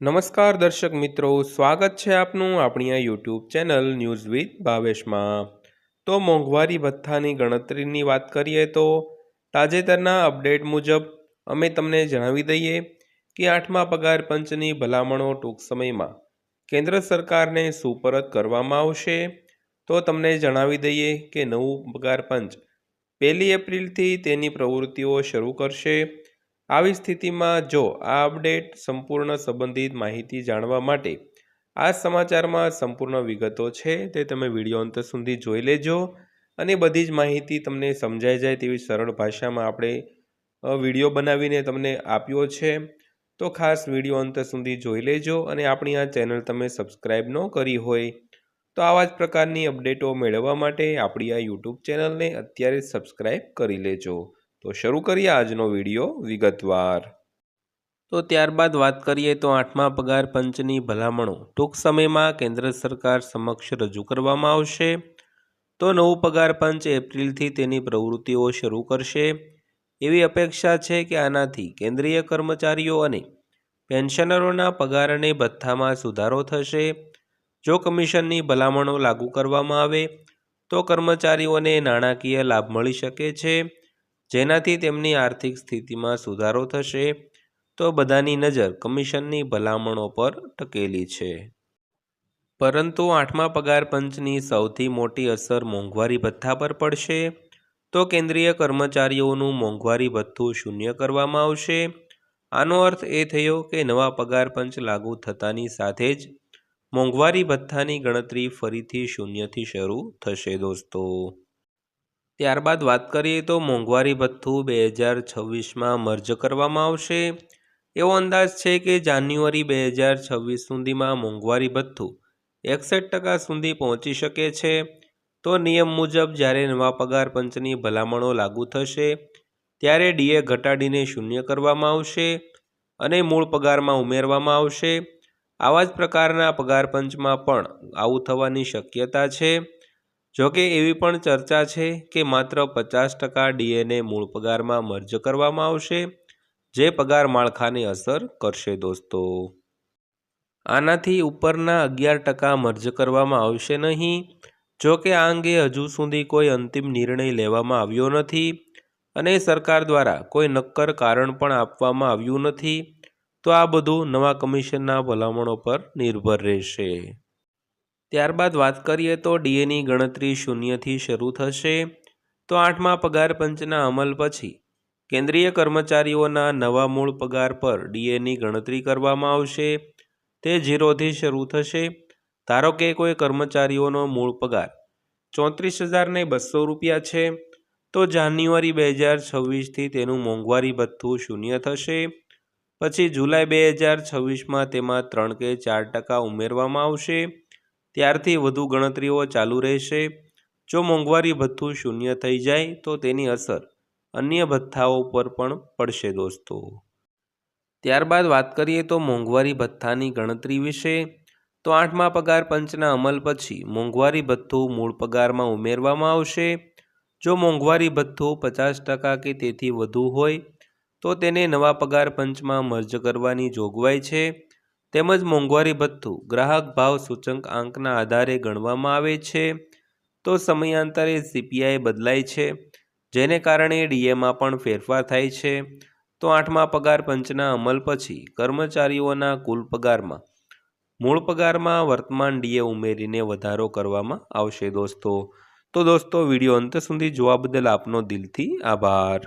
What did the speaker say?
નમસ્કાર દર્શક મિત્રો, સ્વાગત છે આપનું આપણી આ યુટ્યુબ ચેનલ ન્યૂઝ વિથ ભાવેશમાં. તો મોંઘવારી ભથ્થાની ગણતરીની વાત કરીએ તો તાજેતરના અપડેટ મુજબ અમે તમને જણાવી દઈએ કે આઠમા પગાર પંચની ભલામણો ટૂંક સમયમાં કેન્દ્ર સરકારને સુપરત કરવામાં આવશે. તો તમને જણાવી દઈએ કે નવું પગાર પંચ પહેલી એપ્રિલથી તેની પ્રવૃત્તિઓ શરૂ કરશે. આવી સ્થિતિમાં જો આ અપડેટ સંપૂર્ણ સંબંધિત માહિતી જાણવા માટે આ સમાચારમાં સંપૂર્ણ વિગતો છે, તે તમે વીડિયો અંત સુધી જોઈ લેજો અને બધી જ માહિતી તમને સમજાઈ જાય તેવી સરળ ભાષામાં આપણે વીડિયો બનાવીને તમને આપ્યો છે. તો ખાસ વીડિયો અંત સુધી જોઈ લેજો અને આપણી આ ચેનલ તમે સબસ્ક્રાઈબ ન કરી હોય તો આવા જ પ્રકારની અપડેટો મેળવવા માટે આપણી આ યુટ્યુબ ચેનલને અત્યારે સબસ્ક્રાઈબ કરી લેજો. તો શરૂ કરીએ આજનો વીડિયો વિગતવાર. તો ત્યારબાદ વાત કરીએ તો આઠમા પગાર પંચની ભલામણો. ટૂંક સમયમાં કેન્દ્ર સરકાર સમક્ષ રજૂ કરવામાં આવશે. તો નવું પગાર પંચ એપ્રિલથી તેની પ્રવૃત્તિઓ શરૂ કરશે. એવી અપેક્ષા છે કે આનાથી કેન્દ્રીય કર્મચારીઓ અને પેન્શનરોના પગાર અને ભથ્થામાં સુધારો થશે. જો કમિશનની ભલામણો લાગુ કરવામાં આવે, તો કર્મચારીઓને નાણાકીય લાભ મળી શકે છે. જેનાથી તેમની આર્થિક સ્થિતિમાં સુધારો થશે, તો બધાની નજર કમિશનની ભલામણો પર ટકેલી છે. પરંતુ આઠમા પગાર પંચની સૌથી મોટી અસર મોંઘવારી ભથ્થા પર પડશે, તો કેન્દ્રીય કર્મચારીઓનું મોંઘવારી ભથ્થું શૂન્ય કરવામાં આવશે. આનો અર્થ એ થયો કે નવા પગાર પંચ લાગુ થતાની સાથે જ મોંઘવારી ભથ્થાની ગણતરી ફરીથી શૂન્યથી શરૂ થશે દોસ્તો. ત્યારબાદ વાત કરીએ તો મોંઘવારી ભથ્થું બે હજાર છવ્વીસમાં મર્જ કરવામાં આવશે. એવો અંદાજ છે કે જાન્યુઆરી બે હજાર છવ્વીસ સુધીમાં મોંઘવારી ભથ્થું એકસઠ ટકા સુધી પહોંચી શકે છે. તો નિયમ મુજબ જ્યારે નવા પગાર પંચની ભલામણો લાગુ થશે, ત્યારે ડીએ ઘટાડીને શૂન્ય કરવામાં આવશે અને મૂળ પગારમાં ઉમેરવામાં આવશે. આવા જ પ્રકારના પગાર પંચમાં પણ આવું થવાની શક્યતા છે. જોકે એવી પણ ચર્ચા છે કે માત્ર પચાસ ટકા ડીએનએ મૂળ પગારમાં મર્જ કરવામાં આવશે, જે પગાર માળખાને અસર કરશે દોસ્તો. આનાથી ઉપરના અગિયાર ટકા મર્જ કરવામાં આવશે નહીં જો કે આ અંગે હજુ સુધી કોઈ અંતિમ નિર્ણય લેવામાં આવ્યો નથી અને સરકાર દ્વારા કોઈ નક્કર કારણ પણ આપવામાં આવ્યું નથી, તો આ બધું નવા કમિશનના ભલામણો પર નિર્ભર રહેશે. ત્યારબાદ વાત કરીએ તો ડીએની ગણતરી શૂન્યથી શરૂ થશે. તો આઠમા પગાર પંચના અમલ પછી કેન્દ્રીય કર્મચારીઓના નવા મૂળ પગાર પર ડીએની ગણતરી કરવામાં આવશે. તે ઝીરોથી શરૂ થશે. ધારો કે કોઈ કર્મચારીઓનો મૂળ પગાર ચોત્રીસ હજારને બસો રૂપિયા છે, તો જાન્યુઆરી બે હજાર છવ્વીસથી તેનું મોંઘવારી ભથ્થું શૂન્ય થશે. પછી જુલાઈ બે હજાર છવ્વીસમાં તેમાં ત્રણ કે ચાર ટકા ઉમેરવામાં આવશે. ત્યારથી વધુ ગણતરીઓ ચાલુ રહેશે. જો મોંઘવારી ભથ્થું શૂન્ય થઈ જાય, તો તેની અસર અન્ય ભથ્થાઓ પર પણ પડશે દોસ્તો. ત્યારબાદ વાત કરીએ તો મોંઘવારી ભથ્થાની ગણતરી વિશે. તો આઠમા પગાર પંચના અમલ પછી મોંઘવારી ભથ્થું મૂળ પગારમાં ઉમેરવામાં આવશે. જો મોંઘવારી ભથ્થું પચાસ ટકા કે તેથી વધુ હોય, તો તેને નવા પગાર પંચમાં મર્જ કરવાની જોગવાઈ છે. તેમજ મોંઘવારી ભથ્થું ગ્રાહક ભાવ સૂચક આંકના આધારે ગણવામાં આવે છે, તો સમયાંતરે સીપીઆઈ બદલાય છે, જેને કારણે ડીએમાં પણ ફેરફાર થાય છે. તો આઠમા પગાર પંચના અમલ પછી કર્મચારીઓના કુલ પગારમાં, મૂળ પગારમાં વર્તમાન ડીએ ઉમેરીને વધારો કરવામાં આવશે દોસ્તો. તો દોસ્તો, વીડિયો અંત સુધી જોવા બદલ આપનો દિલથી આભાર.